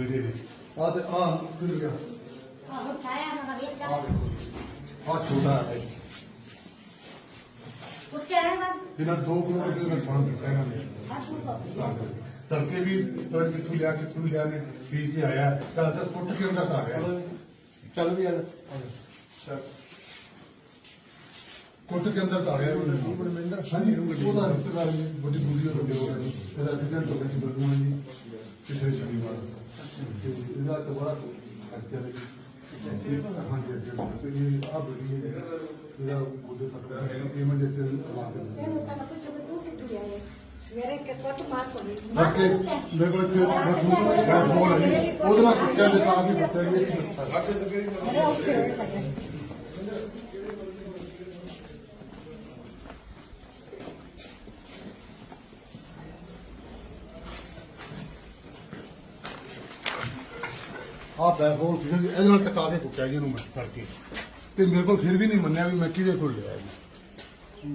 ਆ ਤੇ ਆ ਖੁੱਲ ਗਿਆ ਆਹੋ ਛਾਇਆ ਨਾ ਵੇਖ ਜਾ ਆ ਦੇਖੋ ਆ ਛੋਟਾ ਹੈ ਉੱਤੇ ਹੈ ਨਾ ਇਹਨਾਂ 2 ਕਿਲੋਮੀਟਰ ਦਾ ਨੁਕਸਾਨ ਕੀਤਾ ਇਹਨਾਂ ਨੇ ਆ ਤੂੰ ਤੜਕੇ ਵੀ ਪਤਾ ਨੀ ਕਿੱਥੋਂ ਲਿਆ ਕਿੱਥੋਂ ਲਿਆ ਨੇ ਪੀ ਕੇ ਆਇਆ ਤਾਂ ਤਾਂ ਫੁੱਟ ਕੇ ਉਹਦਾ ਆ ਗਿਆ ਚੱਲ ਵੀ ਯਾਰ ਕੁੱਟ ਕੇ ਅੰਦਰ ਗਿਆ ਉਹਨੇ ਪਰਮਿੰਦਰ ਹਾਂਜੀ ਉਹਦਾ ਰਿਸ਼ਤੇਦਾਰ ਜੀ ਬੁੜੀ ਦਾ ਵੱਡੇ ਹੋ ਰਹੇ ਨੇ ਇਹਦਾ ਐਕਸੀਡੈਂਟ ਹੋ ਗਿਆ ਸੀ ਬਰਦੂਆਂ ਜੀ ਪਿਛਲੇ ਸ਼ਨੀਵਾਰ ਤੇ ਇਹਦਾ ਤਾਂ ਬੜਾ ਖਰਚਾ ਲੱਗੀ ਹਾਂਜੀ ਤੇ ਇਹ ਆ ਬੜੀ ਇਹਦਾ ਉਹਦੇ ਤੱਕ ਪੇਮੈਂਟ ਇੱਥੇ ਲਾ ਕੇ ਦਿੰਦੇ ਇਹਨੂੰ ਤਾਂ ਕੁਝ ਤੂੰ ਕਿੱਥੋਂ ਲਿਆ ਹੈ ਸਵੇਰੇ ਕਿ ਕੁੱਟ ਮਾਰ ਪਈ ਕਰਕੇ ਮੇਰੇ ਕੋਲ ਇੱਥੇ ਮੈਂ ਬੋਲ ਰਹੀ ਉਹਦੇ ਨਾਲ ਕੁੱਟਿਆ ਨੇ ਤਾਂ ਵੀ ਬੱਚਾ ਇਹ ਅਰੇ ਉੱਤੇ ਆ ਬੈਕਹੋਲ ਜੀ ਇਹਦੇ ਨਾਲ ਟਕਾ ਕੇ ਕੁੱਟਿਆ ਜੀ ਇਹਨੂੰ ਮੈਂ ਕਰਕੇ ਤੇ ਮੇਰੇ ਕੋਲ ਫਿਰ ਵੀ ਨਹੀਂ ਮੰਨਿਆ ਵੀ ਮੈਂ ਕਿਹਦੇ ਕੋਲ ਲਿਆ ਜੀ।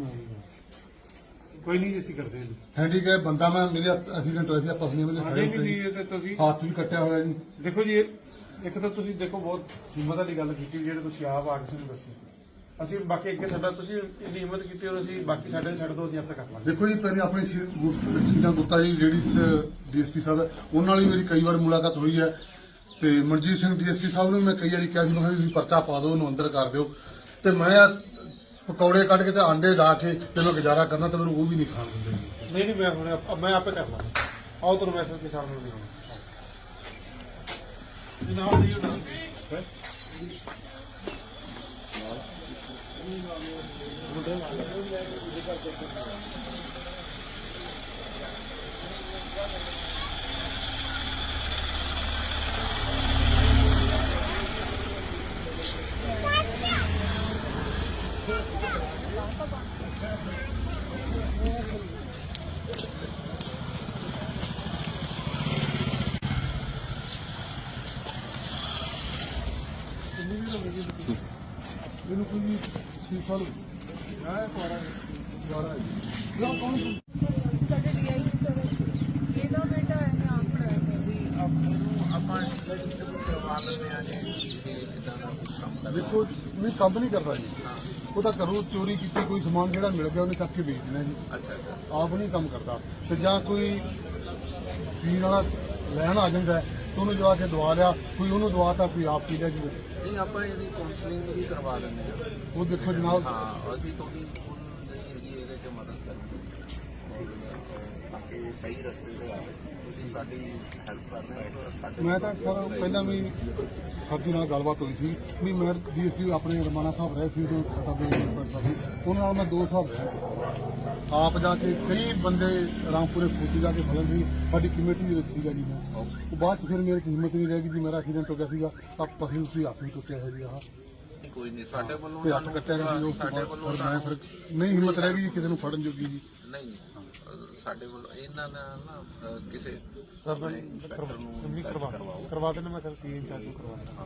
ਕੋਈ ਨਹੀਂ ਅਸੀਂ ਕਰਦੇ ਹਾਂ ਹੈਂਡੀਕੈਪ ਬੰਦਾ ਮੈਂ ਮੇਰੇ ਐਕਸੀਡੈਂਟ ਹੋਇਆ ਸੀ ਪਸਲੀਆਂ ਮੇਰੇ ਨਹੀਂ ਇਹ ਤਾਂ ਤੁਸੀਂ ਹੱਥ ਵੀ ਕੱਟਿਆ ਹੋਇਆ ਜੀ। ਦੇਖੋ ਜੀ ਇਹ- ਇੱਕ ਤਾਂ ਤੁਸੀਂ ਦੇਖੋ ਬਹੁਤ ਹਿੰਮਤ ਵਾਲੀ ਗੱਲ ਕੀਤੀ ਜਿਹੜੇ ਤੁਸੀਂ ਆਪ ਆ ਕੇ ਸਾਨੂੰ ਦੱਸੀ। ਅਸੀਂ ਬਾਕੀ ਅੱਗੇ ਸਾਡਾ ਤੁਸੀਂ ਇੰਨੀ ਹਿੰਮਤ ਕੀਤੀ ਔਰ ਅਸੀਂ ਬਾਕੀ ਸਾਡੇ ਛੱਡ ਦੋ ਅਸੀਂ ਆਪੇ ਕਰ ਲਾਂਗੇ। ਦੇਖੋ ਜੀ ਪਹਿਲੇ ਆਪਣੇ ਸ਼ੀਨਾ ਗੁੱਤਾ ਜੀ ਜਿਹੜੀ ਡੀਐਸਪੀ ਸਾਹਿਬ ਉਹਨਾਂ ਨਾਲ ਵੀ ਮੇਰੀ ਕਈ ਵਾਰ ਮੁਲਾਕਾਤ ਹੋਈ ਹੈ। ਤੇ ਮਨਜੀਤ ਸਿੰਘ ਡੀਐਸਪੀ ਸਾਹਿਬ ਨੂੰ ਮੈਂ ਕਈ ਵਾਰੀ ਕਿਹਾ ਸੀ, ਮੈਂ ਕਿਹਾ ਵੀ ਤੁਸੀਂ ਪਰਚਾ ਪਾ ਦਿਓ, ਉਹਨੂੰ ਅੰਦਰ ਕਰ ਦਿਓ। ਤੇ ਮੈਂ ਪਕੌੜੇ ਕੱਢ ਕੇ ਤੇ ਆਂਡੇ ਲਾ ਕੇ ਤੇ ਮੈਂ ਗੁਜ਼ਾਰਾ ਕਰਨਾ ਤੇ ਮੈਨੂੰ ਉਹ ਵੀ ਨਹੀਂ ਖਾਣ ਦਿੰਦੇ। ਨਹੀਂ ਨਹੀਂ, ਮੈਂ ਹੁਣ ਆਪ- ਮੈਂ ਆਪੇ ਕਰ ਲਾਂਗਾ। ਆਓ ਤੁਹਾਨੂੰ ਮੈਸੇਜ ਕੇ ਸਾਹਮਣੇ ਨਹੀਂ ਜਨਾਬ, ਜੀ, ਉਹ ਮੈਨੂੰ ਕੋਈ ਵੀ ਠੀਕ ਸਾਲ ਸਾਡੇ ਡੀਆਈ ਸਰ ਇਹਦਾ ਬੇਟਾ ਹੈ ਆਪ ਪੜਾਇਆ ਅਸੀਂ ਆਪ- ਆਪਾਂ ਕਰਵਾ ਲੈਂਦੇ ਆ ਜੀ ਇਦਾਂ ਦਾ ਕੰਮ ਕਰਦਾ ਦੇਖੋ ਨਹੀਂ ਕੰਮ ਨਹੀਂ ਕਰਦਾ ਜੀ। ਉਹ ਤਾਂ ਘਰੋਂ ਚੋਰੀ ਕੀਤੀ ਕੋਈ ਸਮਾਨ ਜਿਹੜਾ ਮਿਲ ਗਿਆ ਉਹਨੇ ਚੱਕ ਕੇ ਵੇਚ ਦੇਣਾ ਜੀ। ਅੱਛਾ ਅੱਛਾ। ਆਪ ਨਹੀਂ ਕੰਮ ਕਰਦਾ। ਤੇ ਜਾਂ ਕੋਈ ਪੀਣ ਵਾਲਾ ਲੈਣ ਆ ਜਾਂਦਾ ਹੈ, ਤੇ ਉਹਨੂੰ ਜਵਾ ਕੇ ਦਵਾ ਲਿਆ ਕੋਈ ਉਹਨੂੰ ਦਵਾਤਾ ਕੋਈ ਆਪ ਪੀ ਲਿਆ ਜੀ। ਨਹੀਂ ਆਪਾਂ ਇਹਦੀ ਕਾਉਂਸਲਿੰਗ ਵੀ ਕਰਵਾ ਲੈਂਦੇ ਆ ਉਹ ਦੇਖੋ ਜਨਾਬ। ਹਾਂ ਅਸੀਂ ਤੁਹਾਡੀ ਪੂਰੀ ਜਿਹੜੀ ਹੈਗੀ ਇਹਦੇ 'ਚ ਮਦਦ ਕਰਾਂਗੇ। ਕਿ ਸਹੀ ਰਸਤੇ ਤੇ ਆਵੇ ਤੁਸੀਂ ਸਾਡੀ ਹੈਲਪ ਕਰਨਾ ਹੈ ਤਾਂ ਸਾਡੇ ਮੈਂ ਤਾਂ ਸਰ ਪਹਿਲਾਂ ਵੀ ਸਾਡੀ ਨਾਲ ਗੱਲਬਾਤ ਹੋਈ ਸੀ ਵੀ ਮੈਂ ਡੀਐਸਪੀ ਆਪਣੇ ਰਮਾਨਾ ਸਾਹਿਬ ਰਹੇ ਸੀ ਤੋਂ ਸਾਡੇ ਉਹਨਾਂ ਨਾਲ ਮੈਂ ਦੋ ਸਾਹਿਬ ਆਪ ਜਾ ਕੇ ਕਈ ਬੰਦੇ ਰਾਮਪੁਰੇ ਫੂਟੀ ਜਾ ਕੇ ਫਲਨ ਸੀ ਸਾਡੀ ਕਮੇਟੀ ਦੇ ਵਿੱਚ ਸੀਗਾ ਜੀ ਮੈਂ। ਉਹ ਬਾਅਦ ਚ ਫਿਰ ਮੇਰੇ ਹਿੰਮਤ ਨਹੀਂ ਰਹਿ ਗਈ ਜੀ ਮੇਰਾ ਐਕਸੀਡੈਂਟ ਹੋ ਗਿਆ ਸੀਗਾ ਤਾਂ ਪਸੀ ਉਸੀ ਹੱਥ ਵੀ ਟੁੱਟਿਆ ਹੋਇਆ ਜੀ ਆਹ। ਨਹੀਂ, ਕੋਈ ਨਹੀਂ। ਸਾਡੇ ਵੱਲੋਂ ਤੇ ਹੱਥ ਕੱਟਿਆ ਗਿਆ ਸੀ ਸਾਡੇ ਵੱਲੋਂ ਫਿਰ ਮੈਂ ਫਿਰ ਤੁਹਾਨੂੰ ਨਹੀਂ ਹਿੰਮਤ ਰਹਿ ਗਈ ਕਿਸੇ ਨੂੰ ਫੜਨ ਜੋਗੀ ਜੀ। ਨਹੀਂ ਨਹੀਂ। ਅਹ ਸਾਡੇ ਵੱਲੋਂ ਇਹਨਾਂ ਨਾਲ ਨਾ ਅਹ ਕਿਸੇ ਸਰ ਇੰਸਪੈਕਟਰ ਨੂੰ ਕਰਵਾ ਕਰਵਾਓ। ਕਰਵਾ ਦੇਣਾ ਮੈਂ ਸਰ ਸੀ ਇੰਚਾਰਜ ਨੂੰ ਕਰਵਾ ਦੇਣਾ